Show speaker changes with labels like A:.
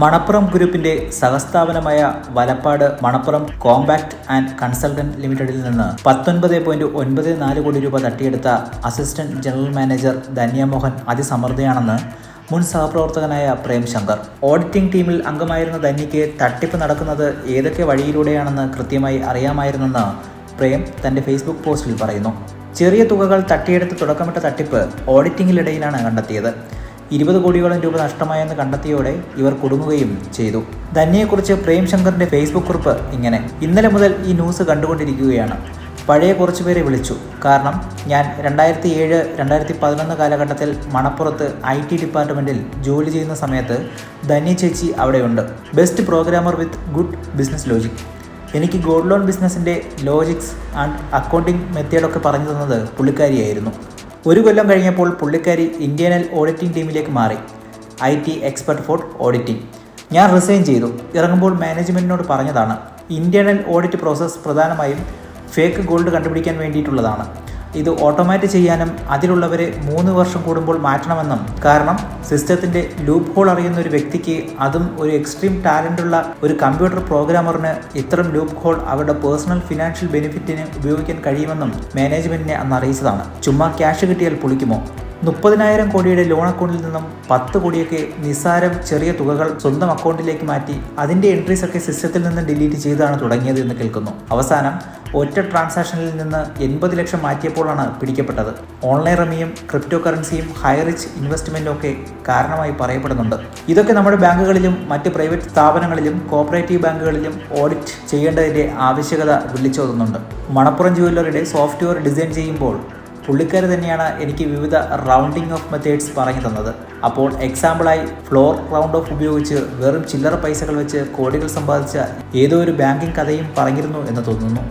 A: മണപ്പുറം ഗ്രൂപ്പിന്റെ സഹസ്ഥാപനമായ Valappad Manappuram compact and consultant ലിമിറ്റഡിൽ നിന്ന് പത്തൊൻപത് പോയിന്റ് ഒൻപത് നാല് കോടി രൂപ തട്ടിയെടുത്ത അസിസ്റ്റന്റ് ജനറൽ മാനേജർ ധന്യമോഹൻ അതിസമൃദ്ധയാണെന്ന് മുൻ സഹപ്രവർത്തകനായ പ്രേം ശങ്കർ. ഓഡിറ്റിംഗ് ടീമിൽ അംഗമായിരുന്ന ധന്യയ്ക്ക് തട്ടിപ്പ് നടക്കുന്നത് ഏതൊക്കെ വഴിയിലൂടെയാണെന്ന് കൃത്യമായി അറിയാമായിരുന്നെന്ന് പ്രേം തന്റെ ഫേസ്ബുക്ക് പോസ്റ്റിൽ പറയുന്നു. ചെറിയ തുകകൾ തട്ടിയെടുത്ത് തുടക്കമിട്ട തട്ടിപ്പ് ഓഡിറ്റിംഗിനിടയിലാണ് കണ്ടെത്തിയത്. ഇരുപത് കോടിയോളം രൂപ നഷ്ടമായെന്ന് കണ്ടെത്തിയോടെ ഇവർ കുടുങ്ങുകയും ചെയ്തു. ധന്യയെക്കുറിച്ച് പ്രേം ശങ്കറിന്റെ ഫേസ്ബുക്ക് കുറിപ്പ് ഇങ്ങനെ. ഇന്നലെ മുതൽ ഈ ന്യൂസ് കണ്ടുകൊണ്ടിരിക്കുകയാണ്. പഴയ കുറച്ചു പേരെ വിളിച്ചു. കാരണം ഞാൻ രണ്ടായിരത്തി ഏഴ് രണ്ടായിരത്തി പതിനൊന്ന് കാലഘട്ടത്തിൽ മണപ്പുറത്ത് ഐ ടി ഡിപ്പാർട്ട്മെന്റിൽ ജോലി ചെയ്യുന്ന സമയത്ത് ധന്യ ചേച്ചി അവിടെയുണ്ട്. Best programmer with good business logic. എനിക്ക് ഗോൾഡ് ലോൺ ബിസിനസ്സിന്റെ ലോജിക്സ് ആൻഡ് അക്കൗണ്ടിങ് മെത്തേഡൊക്കെ പറഞ്ഞു തന്നത് പുള്ളിക്കാരിയായിരുന്നു. ഒരു കൊല്ലം കഴിഞ്ഞപ്പോൾ പുള്ളിക്കാരി ഇന്ത്യനൽ ഓഡിറ്റിംഗ് ടീമിലേക്ക് മാറി. I T expert for auditing. ഞാൻ റിസൈൻ ചെയ്തു. ഇറങ്ങുമ്പോൾ മാനേജ്മെന്റിനോട് പറഞ്ഞതാണ് ഇന്ത്യനൽ ഓഡിറ്റ് പ്രോസസ്സ് പ്രധാനമായും ഫേക്ക് ഗോൾഡ് കണ്ടുപിടിക്കാൻ വേണ്ടിയിട്ടുള്ളതാണ്. ഇത് ഓട്ടോമാറ്റ് ചെയ്യാനും അതിലുള്ളവരെ മൂന്ന് വർഷം കൂടുമ്പോൾ മാറ്റണമെന്നും കാരണം സിസ്റ്റത്തിന്റെ ലൂപ്പ് ഹോൾ അറിയുന്ന ഒരു വ്യക്തിക്ക് അതും ഒരു എക്സ്ട്രീം ടാലന്റ് ഉള്ള ഒരു കമ്പ്യൂട്ടർ പ്രോഗ്രാമറിന് ഇത്തരം ലൂപ്പ് ഹോൾ അവരുടെ പേഴ്സണൽ ഫിനാൻഷ്യൽ ബെനിഫിറ്റിന് ഉപയോഗിക്കാൻ കഴിയുമെന്നും മാനേജ്മെന്റിനെ അന്ന് അറിയിച്ചതാണ്. ചുമ്മാ ക്യാഷ് കിട്ടിയാൽ പുളിക്കുമോ? മുപ്പതിനായിരം കോടിയുടെ ലോൺ അക്കൗണ്ടിൽ നിന്നും പത്ത് കോടിയൊക്കെ നിസ്സാരം ചെറിയ തുകകൾ സ്വന്തം അക്കൗണ്ടിലേക്ക് മാറ്റി അതിന്റെ എൻട്രീസ് ഒക്കെ സിസ്റ്റത്തിൽ നിന്ന് ഡിലീറ്റ് ചെയ്താണ് തുടങ്ങിയത് എന്ന് കേൾക്കുന്നു. അവസാനം ഒറ്റ ട്രാൻസാക്ഷനിൽ നിന്ന് എൺപത് ലക്ഷം മാറ്റിയപ്പോഴാണ് പിടിക്കപ്പെട്ടത്. ഓൺലൈൻ റമിയും ക്രിപ്റ്റോ കറൻസിയും ഹൈ റിച്ച് ഇൻവെസ്റ്റ്മെന്റും ഒക്കെ കാരണമായി പറയപ്പെടുന്നുണ്ട്. ഇതൊക്കെ നമ്മുടെ ബാങ്കുകളിലും മറ്റ് പ്രൈവറ്റ് സ്ഥാപനങ്ങളിലും കോപ്പറേറ്റീവ് ബാങ്കുകളിലും ഓഡിറ്റ് ചെയ്യേണ്ടതിന്റെ ആവശ്യകത വിളിച്ചോതുന്നുണ്ട്. മണപ്പുറം ജുവല്ലറിയുടെ സോഫ്റ്റ്വെയർ ഡിസൈൻ ചെയ്യുമ്പോൾ പുള്ളിക്കാർ തന്നെയാണ് എനിക്ക് വിവിധ റൗണ്ടിങ് ഓഫ് മെത്തേഡ്സ് പറഞ്ഞു തന്നത്. അപ്പോൾ എക്സാമ്പിളായി ഫ്ലോർ റൗണ്ട് ഓഫ് ഉപയോഗിച്ച് വെറും ചില്ലറ പൈസകൾ വെച്ച് കോടികൾ സമ്പാദിച്ച ഏതോ ഒരു ബാങ്കിങ് കഥയും പറഞ്ഞിരുന്നു എന്ന് തോന്നുന്നു.